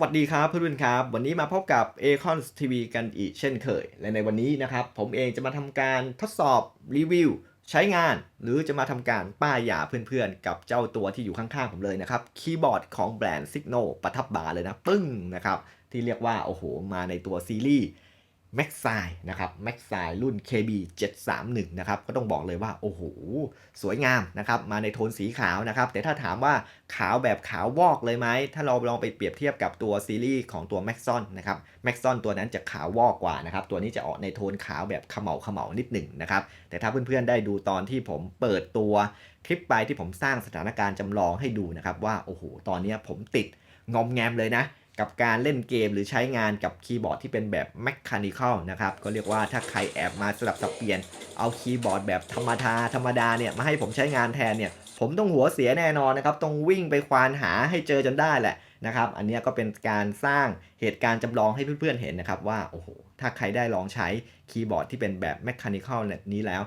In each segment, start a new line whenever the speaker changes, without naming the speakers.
วัสดีครับเพื่อนๆครับ วันนี้มาพบกับ a c o n TV กันอีกเช่นเคย และในวันนี้นะครับ ผมเองจะมาทำการทดสอบรีวิว ใช้งาน หรือจะมาทำการป้ายยาเพื่อนๆ กับเจ้าตัวที่อยู่ข้างๆ ผมเลยนะครับ คีย์บอร์ดของแบรนด์ Signo ประทับบาเลยนะ ปึ้งนะครับ ที่เรียกว่า โอ้โห มาในตัวซีรีส์ แม็กไซนะครับแม็กไซรุ่น KB 731นะครับก็ต้องบอกเลยว่า โอ้โห สวยงามนะครับ มาในโทนสีขาวนะครับ แต่ถ้าถามว่าขาวแบบขาววอกเลยไหม ถ้าเราลองไปเปรียบเทียบกับตัวซีรีส์ของตัว m a x o n นนะครับ m a x o n ตัวนั้นจะขาววอกกว่านะครับ ตัวนี้จะออกในโทนขาวแบบเขมเหลาเขมเหลานิดหนึ่งนะครับ แต่ถ้าเพื่อนๆได้ดูตอนที่ผมเปิดตัวคลิปไปที่ผมสร้างสถานการณ์จำลองให้ดูนะครับว่าโอ้โหตอนนี้ผมติดงอมแงมเลยนะ กับการเล่นเกมหรือใช้งานกับคีย์บอร์ดที่เป็นแบบ Mechanical นะครับก็เรียกว่าถ้าใครแอบมาสลับสับเปลี่ยน เอาคีย์บอร์ดแบบธรรมดาธรรมดาเนี่ยมาให้ผมใช้งานแทนเนี่ยผมต้องหัวเสียแน่นอนนะครับต้องวิ่งไปควานหาให้เจอจนได้แหละนะครับอันนี้ก็เป็นการสร้างเหตุการณ์จำลองให้เพื่อนๆเห็นนะครับว่าโอ้โหถ้าใครได้ลองใช้คีย์บอร์ดที่เป็นแบบ Mechanical นี้แล้ว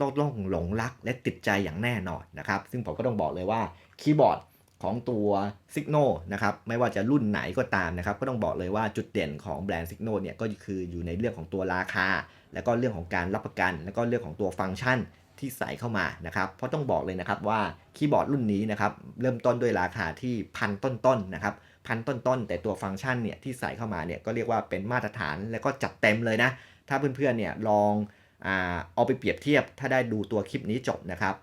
ต้องต้องหลงรักและติดใจอย่างแน่นอนนะครับซึ่งผมก็ต้องบอกเลยว่าคีย์บอร์ด ของตัว Signo นะครับไม่ว่าจะรุ่นไหนก็ตามนะครับก็ต้องบอกเลยว่าจุดเด่นของแบรนด์ Signo เนี่ยก็คืออยู่ในเรื่องของตัวราคา แล้วก็เรื่องของการรับประกัน แล้วก็เรื่องของตัวฟังก์ชันที่ใส่เข้ามานะครับเพราะต้องบอกเลยนะครับว่าคีย์บอร์ดรุ่นนี้นะครับเริ่มต้นด้วยราคาที่พันต้นๆนะครับพันต้นๆ แต่ตัวฟังก์ชันเนี่ยที่ใส่เข้ามาเนี่ยก็เรียกว่าเป็นมาตรฐานแล้วก็จัดเต็มเลยนะถ้าเพื่อนๆเนี่ยลองอเอาไปเปรียบเทียบถ้าได้ดูตัวคลิปนี้จบนะครับ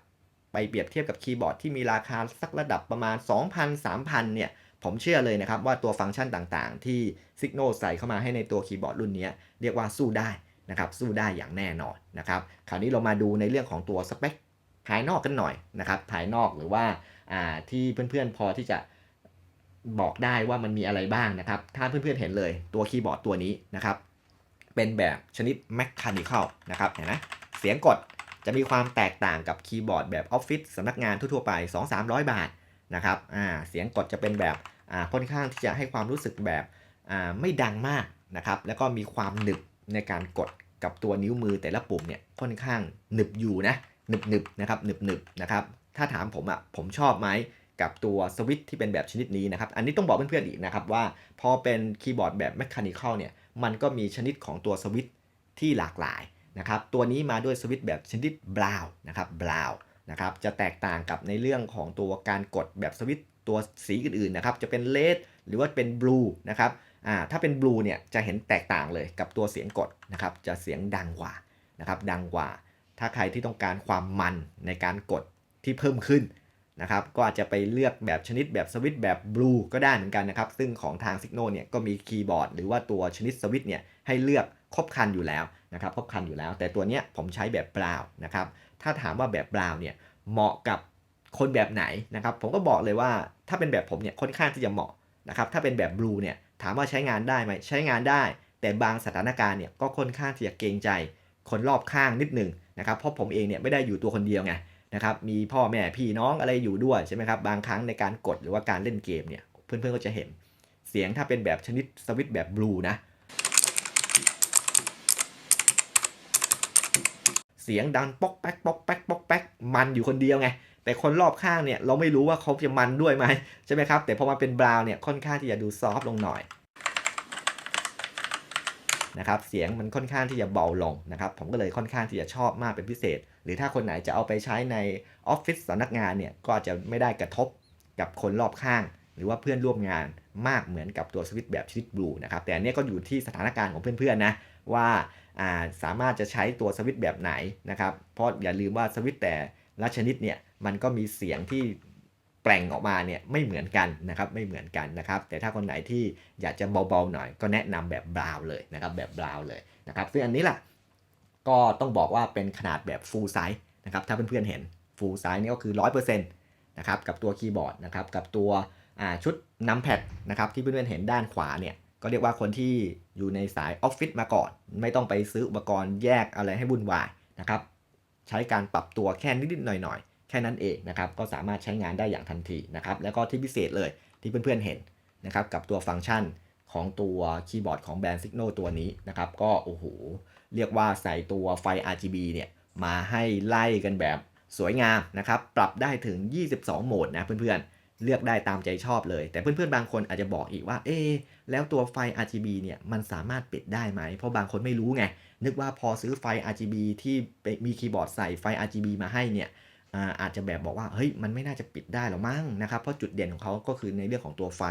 ไปเปรียบเทียบกับคีย์บอร์ดที่มีราคาสักระดับประมาณ 2,000 3,000 เนี่ย ผมเชื่อเลยนะครับว่าตัวฟังก์ชันต่างๆ ที่ Signo ใส่เข้ามาให้ในตัวคีย์บอร์ดรุ่นนี้เรียกว่าสู้ได้นะครับสู้ได้อย่างแน่นอนนะครับคราวนี้เรามาดูในเรื่องของตัวสเปคภายนอกกันหน่อยนะครับภายนอกหรือว่าอ่าที่เพื่อนๆพอที่จะบอกได้ว่ามันมีอะไรบ้างนะครับถ้าเพื่อนๆเห็นเลยตัวคีย์บอร์ดตัวนี้นะครับเป็นแบบชนิด Mechanical นะครับเห็นไหมเสียงกด จะมีความแตกต่างกับคีย์บอร์ดแบบออฟฟิศสำนักงานทั่วๆไป 2-300 บาทนะครับอ่าเสียงกดจะเป็นแบบอ่าค่อนข้างที่จะให้ความรู้สึกแบบอ่าไม่ดังมากนะครับแล้วก็มีความหนึบในการกดกับตัวนิ้วมือแต่ละปุ่มเนี่ยค่อนข้างหนึบอยู่นะหนึบหนึบนะครับหนึบหนึบนะครับถ้าถามผมอะผมชอบไหมกับตัวสวิตที่เป็นแบบชนิดนี้นะครับ อันนี้ต้องบอกเพื่อนๆอีกนะครับว่าพอเป็นคีย์บอร์ดแบบ Mechanical เนี่ย มันก็มีชนิดของตัวสวิตที่หลากหลาย นะครับตัวนี้มาด้วยสวิตช์แบบชนิดบราวนะครับบราวนะครับจะแตกต่างกับในเรื่องของตัวการกดแบบสวิตช์ตัวสีอื่นๆนะครับจะเป็นเลดหรือว่าเป็นบลูนะครับอ่าถ้าเป็นบลูเนี่ยจะเห็นแตกต่างเลยกับตัวเสียงกดนะครับจะเสียงดังกว่านะครับดังกว่า ถ้าใครที่ต้องการความมันในการกดที่เพิ่มขึ้นนะครับก็อาจจะไปเลือกแบบชนิดแบบสวิตช์แบบบลูก็ได้เหมือนกันนะครับซึ่งของทาง Signo เนี่ยก็มีคีย์บอร์ดหรือว่าตัวชนิดสวิตช์เนี่ยให้เลือกครบครันอยู่แล้ว นะครับครบคันอยู่แล้ว แต่ตัวเนี้ยผมใช้แบบบราวน์นะครับ ถ้าถามว่าแบบบราวน์เนี่ยเหมาะกับคนแบบไหนนะครับ ผมก็บอกเลยว่าถ้าเป็นแบบผมเนี่ยค่อนข้างที่จะเหมาะนะครับ ถ้าเป็นแบบบลูเนี่ยถามว่าใช้งานได้ไหมใช้งานได้ แต่บางสถานการณ์เนี่ยก็ค่อนข้างที่จะเกรงใจคนรอบข้างนิดหนึ่งนะครับ เพราะผมเองเนี่ยไม่ได้อยู่ตัวคนเดียวไงนะครับ มีพ่อแม่พี่น้องอะไรอยู่ด้วยใช่ไหมครับ บางครั้งในการกดหรือว่าการเล่นเกมเนี่ยเพื่อนๆก็จะเห็น เสียงถ้าเป็นแบบชนิดสวิตแบบบลูนะ เสียงดังป๊อกแป๊กป๊อกแป๊กป๊อกแป๊กมันอยู่คนเดียวไง แต่คนรอบข้างเนี่ยเราไม่รู้ว่าเขาจะมันด้วยไหมใช่ไหมครับ แต่พอมาเป็นบราวน์เนี่ยค่อนข้างที่จะดูซอฟต์ลงหน่อยนะครับเสียงมันค่อนข้างที่จะเบาลงนะครับผมก็เลยค่อนข้างที่จะชอบมากเป็นพิเศษ หรือถ้าคนไหนจะเอาไปใช้ในออฟฟิศสำนักงานเนี่ยก็จะไม่ได้กระทบกับคนรอบข้าง รือว่าเพื่อนร่วมงานมากเหมือนกับตัวสวิตช์แบบชนิดบลูนะครับแต่อันนี้ก็อยู่ที่สถานการณ์ของเพื่อนๆนะว่าาสามารถจะใช้ตัวสวิตช์แบบไหนนะครับเพราะอย่าลืมว่าสวิตช์แต่ละชนิดเนี่ยมันก็มีเสียงที่แปลงออกมาเนี่ยไม่เหมือนกันนะครับไม่เหมือนกันนะครับ แต่ถ้าคนไหนที่อยากจะเบาๆหน่อย ก็แนะนำแบบบราวน์เลยนะครับแบบบราวน์เลยนะครับซึ่งอันนี้แหละก็ต้องบอกว่าเป็นขนาดแบบ full size นะครับถ้าเพื่อนๆเห็น full size นี่ก็คือ 100%นะครับกับตัวคีย์บอร์ดนะครับกับตัว ชุดนัมแพดนะครับที่เพื่อนๆเห็นด้านขวาเนี่ยก็เรียกว่าคนที่อยู่ในสายออฟฟิศมาก่อน ไม่ต้องไปซื้ออุปกรณ์แยกอะไรให้วุ่นวายนะครับใช้การปรับตัวแค่นิดๆหน่อยๆ แค่นั้นเองนะครับก็สามารถใช้งานได้อย่างทันทีนะครับแล้วก็ที่พิเศษเลยที่เพื่อนๆเห็นนะครับกับตัวฟังก์ชันของตัวคีย์บอร์ดของแบรนด์ Signo ตัวนี้นะครับก็โอ้โหเรียกว่าใส่ตัวไฟ RGB เนี่ยมาให้ไล่กันแบบสวยงามนะครับปรับได้ถึง 22 โหมดนะเพื่อนๆ เลือกได้ตามใจชอบเลย แต่เพื่อนๆ บางคนอาจจะบอกอีกว่า เอ๊แล้วตัวไฟ RGB เนี่ยมันสามารถปิดได้ไหม เพราะบางคนไม่รู้ไง นึกว่าพอซื้อไฟ RGB ที่มีคีย์บอร์ดใส่ไฟ RGB มาให้เนี่ยอาอาจจะแบบบอกว่า เฮ้ย มันไม่น่าจะปิดได้หรอมั้งนะครับ เพราะจุดเด่นของเขาก็คือในเรื่องของตัวไฟ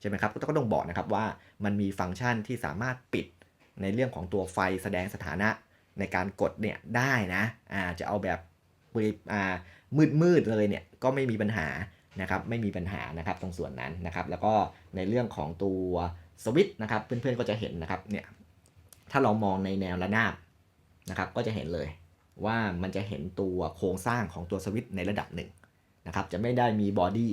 ใช่ไหมครับ ก็ต้องบอกนะครับว่ามันมีฟังก์ชันที่สามารถปิดในเรื่องของตัวไฟแสดงสถานะในการกดเนี่ยได้นะอาจะเอาแบบมืดมืดเลยเนี่ยก็ไม่มีปัญหา นะครับไม่มีปัญหานะครับตรงส่วนนั้นนะครับแล้วก็ในเรื่องของตัวสวิตช์นะครับเพื่อนๆก็จะเห็นนะครับเนี่ยถ้าเรามองในแนวระนาบนะครับก็จะเห็นเลยว่ามันจะเห็นตัวโครงสร้างของตัวสวิตช์ในระดับหนึ่งนะครับจะไม่ได้มีบอดี้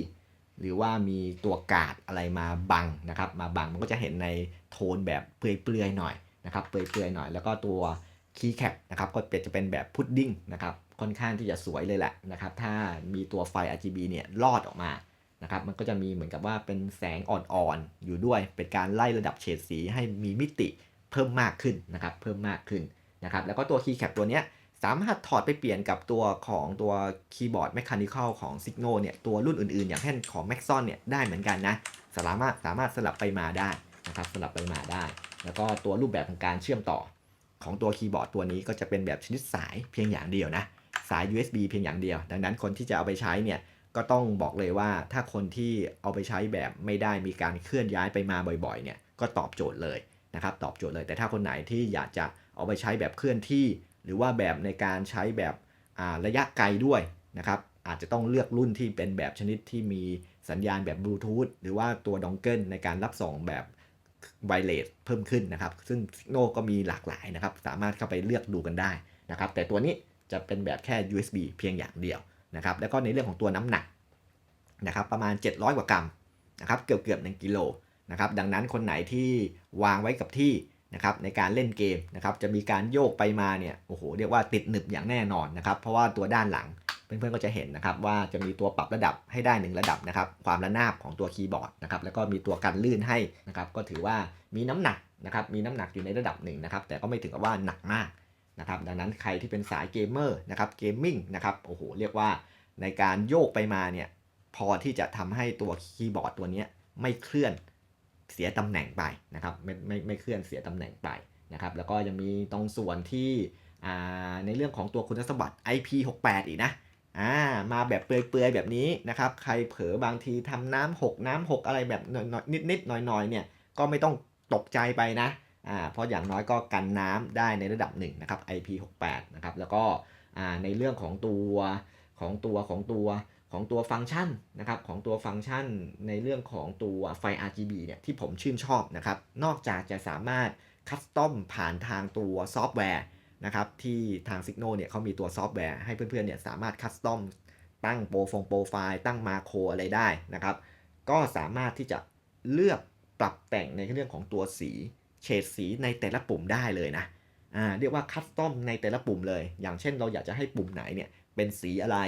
หรือว่ามีตัวกาดอะไรมาบังนะครับมาบังมันก็จะเห็นในโทนแบบเปลือยๆหน่อยนะครับเปลือยๆหน่อย แล้วก็ตัวคีย์แคปนะครับก็จะเป็นแบบพุดดิ้งนะครับ ค่อนข้างที่จะสวยเลยแหละนะครับ ถ้ามีตัวไฟ RGB เนี่ยลอดออกมานะครับ มันก็จะมีเหมือนกับว่าเป็นแสงอ่อนๆอยู่ด้วย เป็นการไล่ระดับเฉดสีให้มีมิติเพิ่มมากขึ้นนะครับ เพิ่มมากขึ้นนะครับ แล้วก็ตัวคีย์แคปตัวเนี้ยสามารถถอดไปเปลี่ยนกับตัวของตัวคีย์บอร์ดแมคคานิคอลของ Signo เนี่ยตัวรุ่นอื่นๆ อย่างเช่นของ Maxon เนี่ยได้เหมือนกันนะสามารถสามารถสลับไปมาได้นะครับสลับไปมาได้ แล้วก็ตัวรูปแบบของการเชื่อมต่อของตัวคีย์บอร์ดตัวนี้ก็จะเป็นแบบชนิดสายเพียงอย่างเดียวนะ สาย USB เพียงอย่างเดียว ดังนั้นคนที่จะเอาไปใช้เนี่ยก็ต้องบอกเลยว่าถ้าคนที่เอาไปใช้แบบไม่ได้มีการเคลื่อนย้ายไปมาบ่อยๆเนี่ยก็ตอบโจทย์เลยนะครับตอบโจทย์เลย แต่ถ้าคนไหนที่อยากจะเอาไปใช้แบบเคลื่อนที่ หรือว่าแบบในการใช้แบบระยะไกลด้วยนะครับอาจจะต้องเลือกรุ่นที่เป็นแบบชนิดที่มีสัญญาณแบบบลูทูธหรือว่าตัวดองเกิลในการรับส่งแบบไวเลสเพิ่มขึ้นนะครับ ซึ่ง Signo ก็มีหลากหลายนะครับ สามารถเข้าไปเลือกดูกันได้นะครับ แต่ตัวนี้ จะเป็นแบบแค่ USB เพียงอย่างเดียวนะครับแล้วก็ในเรื่องของตัวน้ำหนักนะครับประมาณ 700 กว่ากรัมนะครับเกือบเกือบ1กิโลนะครับดังนั้นคนไหนที่วางไว้กับที่นะครับในการเล่นเกมนะครับจะมีการโยกไปมาเนี่ยโอ้โหเรียกว่าติดหนึบอย่างแน่นอนนะครับเพราะว่าตัวด้านหลังเพื่อนๆก็จะเห็นนะครับว่าจะมีตัวปรับระดับให้ได้ 1 ระดับนะครับความระนาบของตัวคีย์บอร์ดนะครับแล้วก็มีตัวกันลื่นให้นะครับก็ถือว่ามีน้ำหนักนะครับมีน้ำหนักอยู่ในระดับหนึ่งนะครับแต่ก็ไม่ถึงกับว่าหนักมาก นะครับดังนั้นใครที่เป็นสายเกมเมอร์นะครับเกมมิ่งนะครับโอ้โหเรียกว่าในการโยกไปมาเนี่ยพอที่จะทำให้ตัวคีย์บอร์ดตัวนี้ไม่เคลื่อนเสียตำแหน่งไปนะครับไม่ไม่ไม่เคลื่อนเสียตำแหน่งไปนะครับแล้วก็ยังมีตรงส่วนที่ในเรื่องของตัวคุณสมบัติ IP68 อีกนะอ่ามาแบบเปลือยๆแบบนี้นะครับใครเผลอบางทีทำน้ำหกน้ำหกอะไรแบบนิดๆหน่อยๆเนี่ยก็ไม่ต้องตกใจไปนะ อ่าเพราะอย่างน้อยก็กันน้ำได้ในระดับหนึ่งนะครับ IP68 นะครับแล้วก็อ่าในเรื่องของตัวของตัวของตัวของตัวฟังก์ชันนะครับของตัวฟังก์ชันในเรื่องของตัวไฟ RGB เนี่ยที่ผมชื่นชอบนะครับ นอกจากจะสามารถคัสตอมผ่านทางตัวซอฟต์แวร์นะครับที่ทาง Signo เนี่ยเขามีตัวซอฟต์แวร์ให้เพื่อนๆเนี่ยสามารถคัสตอมตั้งโปรฟงโปรไฟล์ตั้งมาโครอะไรได้นะครับ ก็สามารถที่จะเลือกปรับแต่งในเรื่องของตัวสี เฉดสีในแต่ละปุ่มได้เลยนะอ่าเรียกว่าคัสตอมในแต่ละปุ่มเลย อย่างเช่นเราอยากจะให้ปุ่มไหนเนี่ยเป็นสีอะไร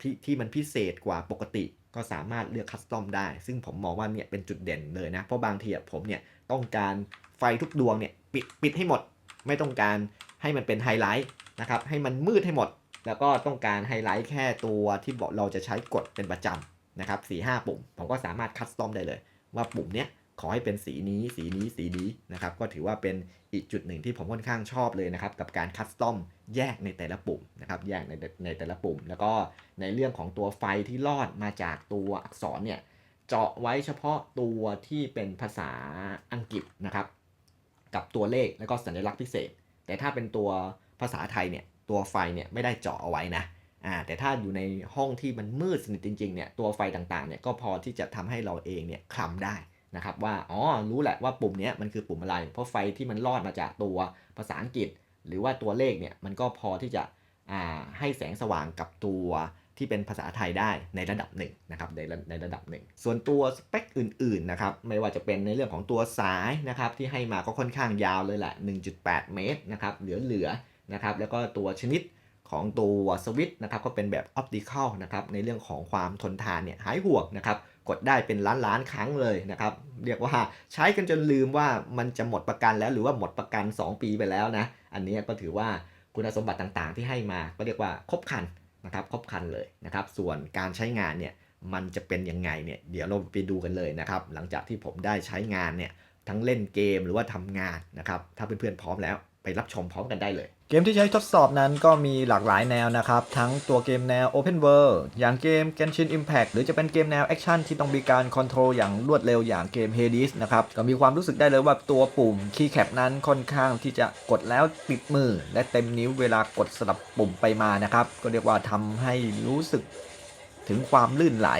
ที่ที่มันพิเศษกว่าปกติก็สามารถเลือกคัสตอมได้ ซึ่งผมมองว่าเนี่ยเป็นจุดเด่นเลยนะ เพราะบางทีผมเนี่ยต้องการไฟทุกดวงเนี่ยปิดปิดให้หมด ไม่ต้องการให้มันเป็นไฮไลท์นะครับให้มันมืดให้หมด แล้วก็ต้องการไฮไลท์แค่ตัวที่บอกเราจะใช้กดเป็นประจำนะครับสี่ห้าปุ่ม ผมก็สามารถคัสตอมได้เลย ว่าปุ่มเนี้ย ขอให้เป็นสีนี้สีนี้สีนี้นะครับก็ถือว่าเป็นอีกจุดหนึ่งที่ผมค่อนข้างชอบเลยนะครับกับการคัสตอมแยกในแต่ละปุ่มนะครับแยกในในแต่ละปุ่ม แล้วก็ในเรื่องของตัวไฟที่ลอดมาจากตัวอักษรเนี่ยเจาะไว้เฉพาะตัวที่เป็นภาษาอังกฤษนะครับ กับตัวเลขแล้วก็สัญลักษณ์พิเศษ แต่ถ้าเป็นตัวภาษาไทยเนี่ยตัวไฟเนี่ยไม่ได้เจาะเอาไว้นะอ่าแต่ถ้าอยู่ในห้องที่มันมืดสนิทจริงๆเนี่ยตัวไฟต่างๆเนี่ยก็พอที่จะทำให้เราเองเนี่ยคลำได้ นะครับว่าอ๋อรู้แหละว่าปุ่มนี้มันคือปุ่มอะไร เพราะไฟที่มันลอดมาจากตัวภาษาอังกฤษ หรือว่าตัวเลขเนี่ยมันก็พอที่จะให้แสงสว่างกับตัวที่เป็นภาษาไทยได้ในระดับหนึ่งนะครับในในระดับหนึ่งส่วนตัวสเปคอื่นๆนะครับไม่ว่าจะเป็นในเรื่องของตัวสายนะครับที่ให้มาก็ค่อนข้างยาวเลยแหละ 1.8 เมตรนะครับเหลือๆนะครับแล้วก็ตัวชนิด ของตัวสวิตนะครับก็เป็นแบบออปติคอลนะครับในเรื่องของความทนทานเนี่ยหายห่วงนะครับกดได้เป็นล้านล้านครั้งเลยนะครับเรียกว่าใช้กันจนลืมว่ามันจะหมดประกันแล้วหรือว่าหมดประกัน 2 ปีไปแล้วนะอันนี้ก็ถือว่าคุณสมบัติต่างๆ ที่ให้มาก็เรียกว่าครบคันนะครับครบคันเลยนะครับส่วนการใช้งานเนี่ยมันจะเป็นยังไงเนี่ยเดี๋ยวเราไปดูกันเลยนะครับหลังจากที่ผมได้ใช้งานเนี่ยทั้งเล่นเกมหรือว่าทำงานนะครับถ้าเพื่อนๆพร้อมแล้วไปรับชมพร้อมกันได้เลย
เกมที่ใช้ทดสอบนั้นก็มีหลากหลายแนวนะครับ ทั้งตัวเกมแนว Open World อย่างเกม Genshin Impact หรือจะเป็นเกมแนวแอคชั่นที่ต้องมีการคอนโทรลอย่างรวดเร็วอย่างเกม Hades นะครับ ก็มีความรู้สึกได้เลยว่าตัวปุ่มคีย์แคปนั้นค่อนข้างที่จะกดแล้วติดมือ และเต็มนิ้วเวลากดสลับปุ่มไปมานะครับ ก็เรียกว่าทำให้รู้สึกถึงความลื่นไหล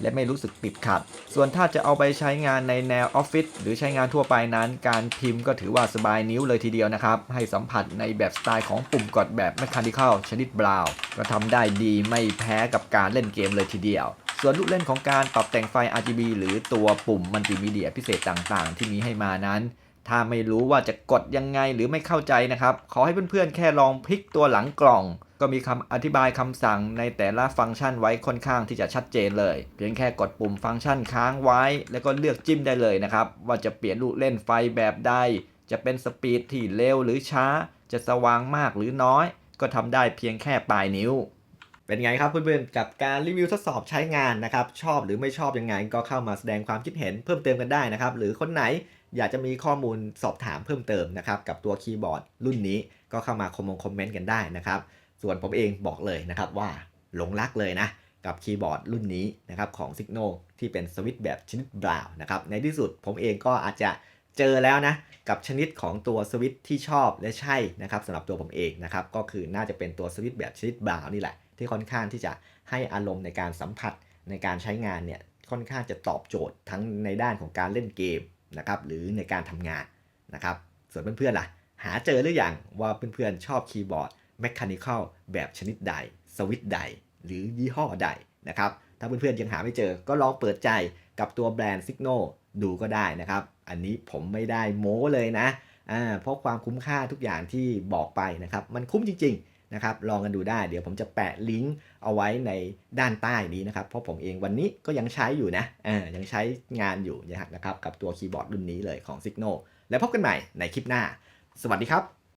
และไม่รู้สึกติดขัด ส่วนถ้าจะเอาไปใช้งานในแนวออฟฟิศหรือใช้งานทั่วไปนั้น การพิมพ์ก็ถือว่าสบายนิ้วเลยทีเดียวนะครับ ให้สัมผัสในแบบสไตล์ของปุ่มกดแบบ Mechanical ชนิดบราวก็ทำได้ดีไม่แพ้กับการเล่นเกมเลยทีเดียว ส่วนลูกเล่นของการปรับแต่งไฟ RGB หรือตัวปุ่มมัลติมีเดียพิเศษต่างๆ ที่มีให้มานั้นถ้าไม่รู้ว่าจะกดยังไงหรือไม่เข้าใจนะครับ ขอให้เพื่อนๆแค่ลองพลิกตัวหลังกล่อง ก็มีคำอธิบายคำสั่งในแต่ละฟังก์ชันไว้ค่อนข้างที่จะชัดเจนเลย เพียงแค่กดปุ่มฟังก์ชันค้างไว้ แล้วก็เลือกจิ้มได้เลยนะครับ ว่าจะเปลี่ยนลูกเล่นไฟแบบใด จะเป็นสปีดที่เร็วหรือช้า จะสว่างมากหรือน้อย ก็ทำได้เพียงแค่ปลายนิ้ว
เป็นไงครับเพื่อนๆ กับการรีวิวทดสอบใช้งานนะครับ ชอบหรือไม่ชอบยังไงก็เข้ามาแสดงความคิดเห็นเพิ่มเติมกันได้นะครับ หรือคนไหนอยากจะมีข้อมูลสอบถามเพิ่มเติมนะครับ กับตัวคีย์บอร์ดรุ่นนี้ก็เข้ามาคอมมงคอมเมนต์กันได้นะครับ ส่วนผมเองบอกเลยนะครับว่าหลงรักเลยนะกับคีย์บอร์ดรุ่นนี้นะครับของ s i g n a l ที่เป็นสวิตช์แบบชนิดบราวนะครับในที่สุดผมเองก็อาจจะเจอแล้วนะกับชนิดของตัวสวิตช์ที่ชอบและใช่นะครับสำหรับตัวผมเองนะครับก็คือน่าจะเป็นตัวสวิตช์แบบชนิดบราวนี่แหละ ที่ค่อนข้างที่จะให้อารมณ์ในการสัมผัสในการใช้งานเนี่ยค่อนข้างจะตอบโจทย์ทั้งในด้านของการเล่นเกมนะครับหรือในการทำงานนะครับส่วนเพื่อนๆล่ะ หาเจอหรืออยังว่าเพื่อนๆชอบคีย์บอร์ด Mechanical แบบชนิดใด สวิต์ใด หรือยี่ห้อใดนะครับ ถ้าเพื่อนๆยังหาไม่เจอ ก็ลองเปิดใจกับตัวแบรนด์ Signal ดูก็ได้นะครับ อันนี้ผมไม่ได้โม้เลยนะอ่าเพราะความคุ้มค่าทุกอย่างที่บอกไปนะครับ มันคุ้มจริงๆนะครับ ลองกันดูได้ เดี๋ยวผมจะแปะลิงก์เอาไว้ในด้านใต้นี้นะครับ เพราะผมเองวันนี้ก็ยังใช้อยู่นะอ่ายังใช้งานอยู่นะครับ กับตัวคีย์บอร์ดรุ่นนี้เลยของ Signal แล้วพบกันใหม่ในคลิปหน้า สวัสดีครับ